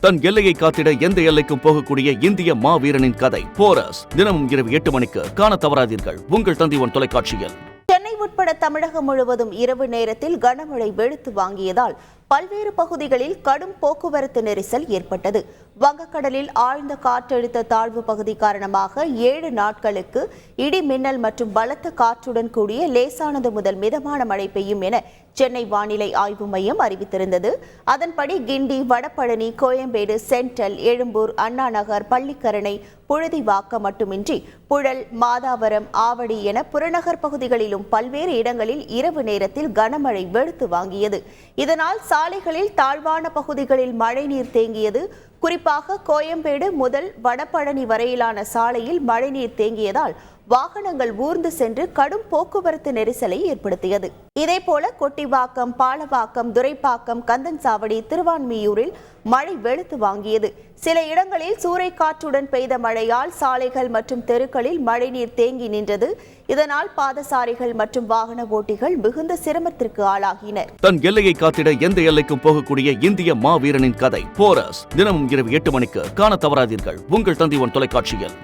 தன் எல்லையை காத்திட எந்த எல்லைக்கும் போகக்கூடிய இந்திய மாவீரனின் கதை. போரஸ் தினமும் இரவு எட்டு மணிக்கு காண தவறாதீர்கள். உங்கள் தந்திவன் தொலைக்காட்சியில். சென்னை உட்பட தமிழகம் முழுவதும் இரவு நேரத்தில் கனமழை வெளுத்து வாங்கியதால் பல்வேறு பகுதிகளில் கடும் போக்குவரத்து நெரிசல் ஏற்பட்டது. வங்கக்கடலில் ஆழ்ந்த காற்றழுத்த தாழ்வு பகுதி காரணமாக ஏழு நாட்களுக்கு இடி மின்னல் மற்றும் பலத்த காற்றுடன் கூடிய லேசானது முதல் மிதமான மழை பெய்யும் என சென்னை வானிலை ஆய்வு மையம் அறிவித்திருந்தது. அதன்படி கிண்டி வடபழனி கோயம்பேடு சென்ட்ரல் எழும்பூர் அண்ணா நகர் பள்ளிக்கரணை புழுதிவாக்கம் மட்டுமின்றி புழல் மாதாவரம் ஆவடி என புறநகர் பகுதிகளிலும் பல்வேறு இடங்களில் இரவு நேரத்தில் கனமழை வெளுத்து வாங்கியது. இதனால் சாலைகளில் தாழ்வான பகுதிகளில் மழைநீர் தேங்கியது. குறிப்பாக கோயம்பேடு முதல் வடபழனி வரையிலான சாலையில் மழைநீர் தேங்கியதால் வாகனங்கள் ஊர்ந்து சென்று கடும் போக்குவரத்து நெரிசலை ஏற்படுத்தியது. இதேபோல கொட்டிவாக்கம் பாலவாக்கம் துரைப்பாக்கம் கந்தன்சாவடி திருவான்மியூரில் மழை வெளுத்து வாங்கியது. சில இடங்களில் சூறைக்காற்றுடன் பெய்த மழையால் சாலைகள் மற்றும் தெருக்களில் மழைநீர் தேங்கி நின்றது. இதனால் பாதசாரிகள் மற்றும் வாகன ஓட்டிகள் மிகுந்த சிரமத்திற்கு ஆளாகினர். தன் எல்லையை காத்திட எந்த எல்லைக்கும் போகக்கூடிய இந்திய மாவீரனின் கதை போரஸ் தினமும் இரவு எட்டு மணிக்கு காண தவறாதீர்கள். உங்கள் தந்திவன் தொலைக்காட்சியில்.